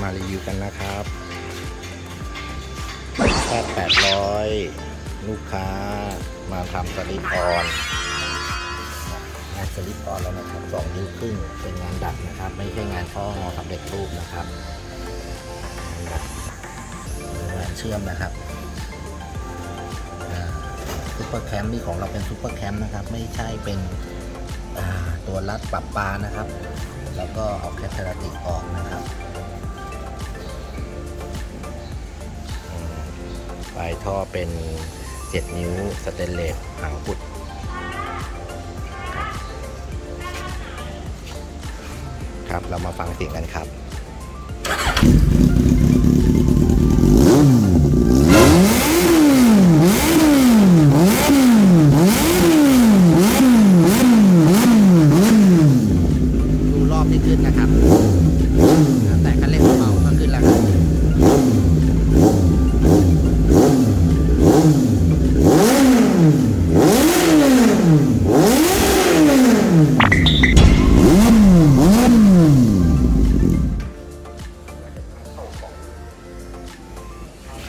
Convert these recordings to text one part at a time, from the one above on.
มารีวิวกันนะครับแค่แปดร้อยลูกค้ามาทำสลิปออนงานสลิปออนแล้วนะครับสองนิ้วครึ่งเป็นงานดัดนะครับ ไม่ใช่งานข้องอสำเร็จรูปนะครับงานดัดงานเชื่อมนะครับซุปเปอร์แคมป์นี่ของเราเป็นซุปเปอร์แคมป์นะครับ ไม่ใช่เป็นตัวรัดปรับปลานะครับ แล้วก็เอาแคทเทอราติกออกนะครับ ปลายท่อเป็น 7 นิ้วสเตนเลสหางปุดครับ เรามาฟังเสียงกันครับ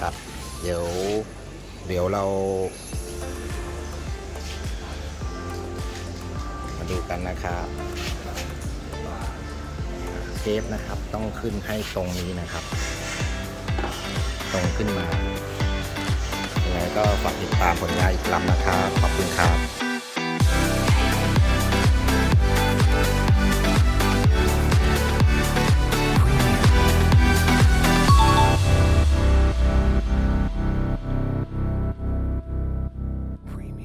ครับ เดี๋ยวเดี๋ยวเรา มาดูกันนะครับเชฟนะครับต้องขึ้นให้ตรงนี้นะครับ ตรงขึ้นมายังไงก็ฝากติดตามผลงานอีกลำนะครับ ขอบคุณครับ